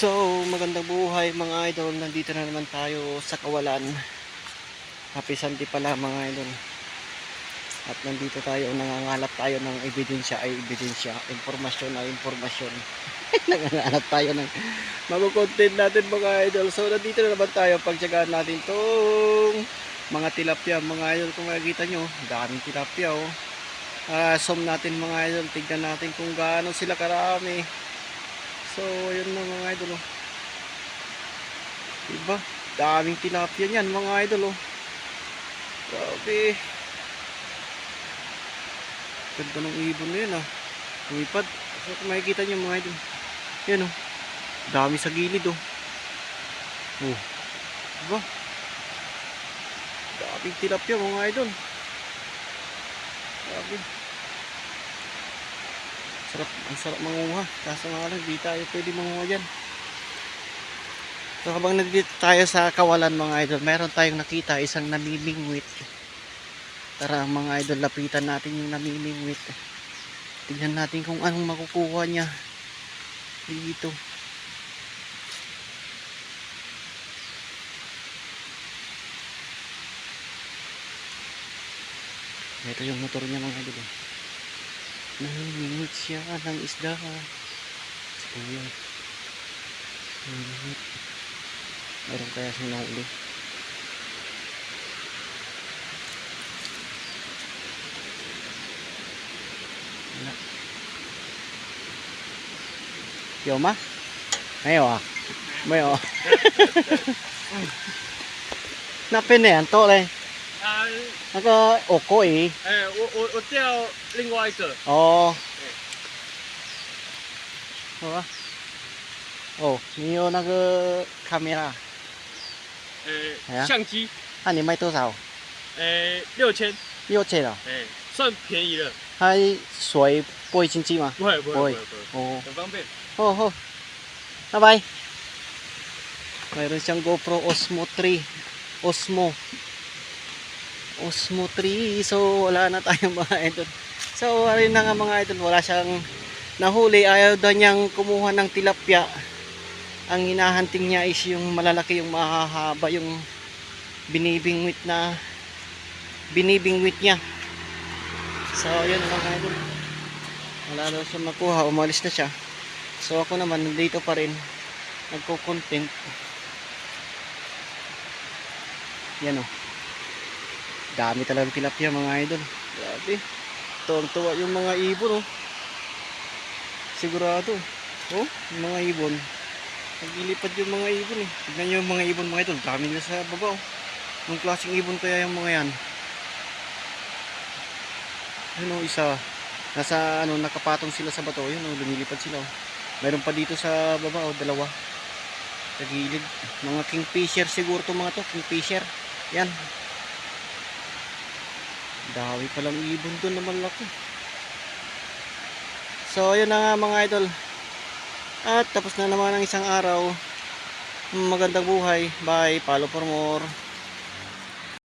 So, magandang buhay mga idol. Nandito na naman tayo sa kawalan. Happy Sunday pala mga idol. At nandito tayo, nangangalap tayo ng ebidensya ay ebidensya. Impormasyon ay impormasyon. nangangalap tayo ng mag-content natin mga idol. So, nandito na naman tayo. Pagtsagaan natin tong mga tilapia mga idol. Kung makikita nyo, daming tilapia oh. Ah, zoom natin mga idol. Tignan natin kung gaano sila karami. So, yun na mga idol oh. Diba? Daming tilapia niyan mga idol oh. Grabe. Ganda ng ibon na yun ah. Lumipad. So, makikita niyo mga idol. Yan oh. Dami sa gilid oh. Oh. Diba? Daming tilapia mga idol. Grabe. Sarap, ang sarap manguha. Kaso nga lang, di tayo pwede manguha dyan. So habang nandito tayo sa kawalan mga idol, meron tayong nakita isang namimingwit. Tara mga idol, lapitan natin yung namimingwit. Tingnan natin kung anong makukuha niya dito. Ito yung motor niya mga idol. Nanginginit siya ng isda. Ayan. Meron kaya siya nahuli. Wala. Yo? Mayo à? Mayo. À? Nó bên này ăn tốt đây. À, nó có ổ cối. Ờ, ổ ổ 另外一个哦，好啊？哦，你有那个 camera？相机。那你卖多少？呃，六千。六千了？哎，算便宜了。它水不会进机吗？不会，不会，不会。哦，很方便。好好，拜拜。买的是像 GoPro Osmo Tri，Osmo，Osmo Tri，什么啦？那太有卖的。So, ayun na nga mga idol. Wala siyang nahuli. Ayaw daw niyang kumuha ng tilapia. Ang hinahanting niya is yung malalaki, yung mahahaba, yung binibingwit na binibingwit niya. So, yun mga idol. Wala daw siya makuha. Umalis na siya. So ako naman nandito pa rin nagko-content. Yan oh. Dami talagang tilapia mga idol. Grabe. Tuwang-tuwa yung mga ibon oh. Sigurado. Oh, yung mga ibon. Naglilipad yung mga ibon eh. Tignan nyo yung mga ibon mga idol. Dami nila sa baba oh. Anong klaseng ibon kaya yung mga yan? Ano isa? Nasa ano nakapatong sila sa bato. Yun oh, lumilipad sila oh. Meron pa dito sa baba o dalawa. Sa. Mga kingfisher siguro to mga to. Kingfisher. Yan. Dawi palang ibon doon na malaki. So, yun na nga mga idol. At tapos na naman ang isang araw. Magandang buhay. Bye. Follow for more.